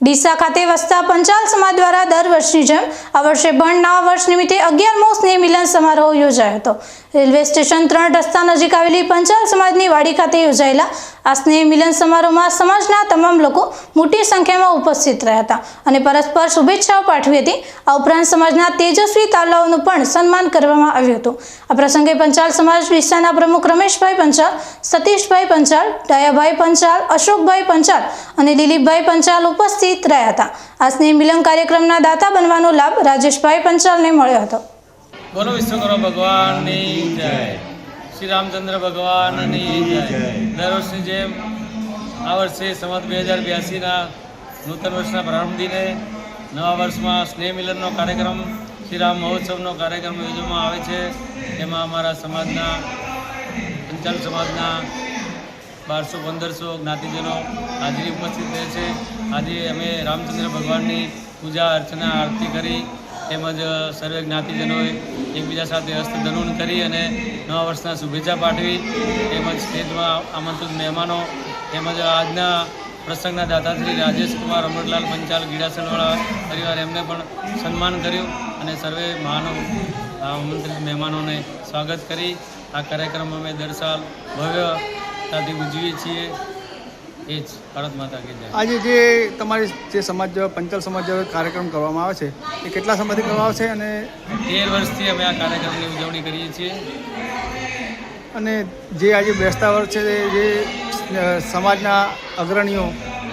ડીસા ખાતે વસતા પંચાલ સમાજ દ્વારા દર વર્ષની જેમ આ વર્ષે પણ નવા વર્ષ નિમિત્તે અગિયારમો સ્નેહ મિલન સમારોહ યોજાયો હતો. રેલવે સ્ટેશન ત્રણ રસ્તા નજીક આવેલી પંચાલ સમાજની વાડી ખાતે યોજાયેલા આ સ્નેહ મિલન સમારોહમાં સમાજના તમામ લોકો મોટી સંખ્યામાં ઉપસ્થિત રહ્યા હતા અને પરસ્પર શુભેચ્છાઓ પાઠવી હતી. આ ઉપરાંત સમાજના તેજસ્વી તાલાઓનું પણ સન્માન કરવામાં આવ્યું હતું. આ પ્રસંગે પંચાલ સમાજ વિસ્તારના પ્રમુખ રમેશભાઈ પંચાલ, સતીશભાઈ પંચાલ, ડાયાભાઈ પંચાલ, અશોકભાઈ પંચાલ અને દિલીપભાઈ પંચાલ ઉપસ્થિત રહ્યા હતા. આ સ્નેહ મિલન કાર્યક્રમના દાતા બનવાનો લાભ રાજેશભાઈ પંચાલને મળ્યો હતો. બોલો વિશ્વકર્મા ભગવાનની જય. શ્રી રામચંદ્ર ભગવાનની જય. દર વર્ષની જેમ આ વર્ષે સંવત બે હજાર બ્યાસીના નૂતન વર્ષના પ્રારંભ દિને નવા વર્ષમાં સ્નેહ મિલનનો કાર્યક્રમ શ્રી રામ મહોત્સવનો કાર્યક્રમ યોજવામાં આવે છે. એમાં અમારા સમાજના પંચાલ સમાજના બારસો પંદરસો જ્ઞાતિજનો હાજરી ઉપસ્થિત રહે છે. આજે અમે રામચંદ્ર ભગવાનની પૂજા અર્ચના આરતી કરી તેમજ સર્વે જ્ઞાતિજનોએ એકબીજા સાથે હસ્તધનુન કરી અને નવા વર્ષના શુભેચ્છા પાઠવી. તેમજ સ્ટેજમાં આમંત્રિત મહેમાનો, તેમજ આજના પ્રસંગના દાદાશ્રી રાજેશકુમાર રાજેશ કુમાર અમરલાલ પંચાલ, ગીડાસણવાળા પરિવાર એમને પણ સન્માન કર્યું અને સર્વે મહાનો આમંત્રિત મહેમાનોને સ્વાગત કરી. આ કાર્યક્રમ અમે દર સાલ ભવ્યતાથી ઉજવીએ છીએ. એ જ ભારત માતા કી જય. આજે જે તમારી જે સમાજ પંચાલ સમાજ કાર્યક્રમ કરવામાં આવે છે એ કેટલા સમયથી કરવામાં આવે છે અને તેર વર્ષથી અમે આ કાર્યક્રમની ઉજવણી કરીએ છીએ. અને જે આજે બેસતા વર્ષ છે જે સમાજના અગ્રણીઓ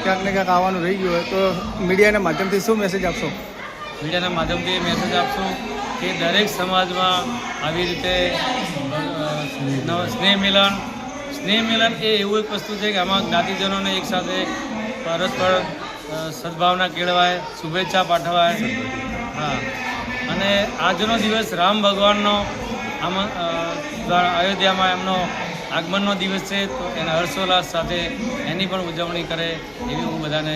ક્યાંક ને ક્યાંક આવવાનું રહી ગયું હોય તો મીડિયાના માધ્યમથી શું મેસેજ આપશો? મીડિયાના માધ્યમથી મેસેજ આપશું કે દરેક સમાજમાં આવી રીતે સ્નેહ મિલન સ્નેહ મિલન એ એવું એક વસ્તુ છે કે આમાં જ્ઞાતિજનોને એકસાથે પરસ્પર સદભાવના કેળવાય, શુભેચ્છા પાઠવાય. હા. અને આજનો દિવસ રામ ભગવાનનો, આમાં અયોધ્યામાં એમનો આગમનનો દિવસ છે, તો એના હર્ષોલ્લાસ સાથે એની પણ ઉજવણી કરે એવી હું બધાને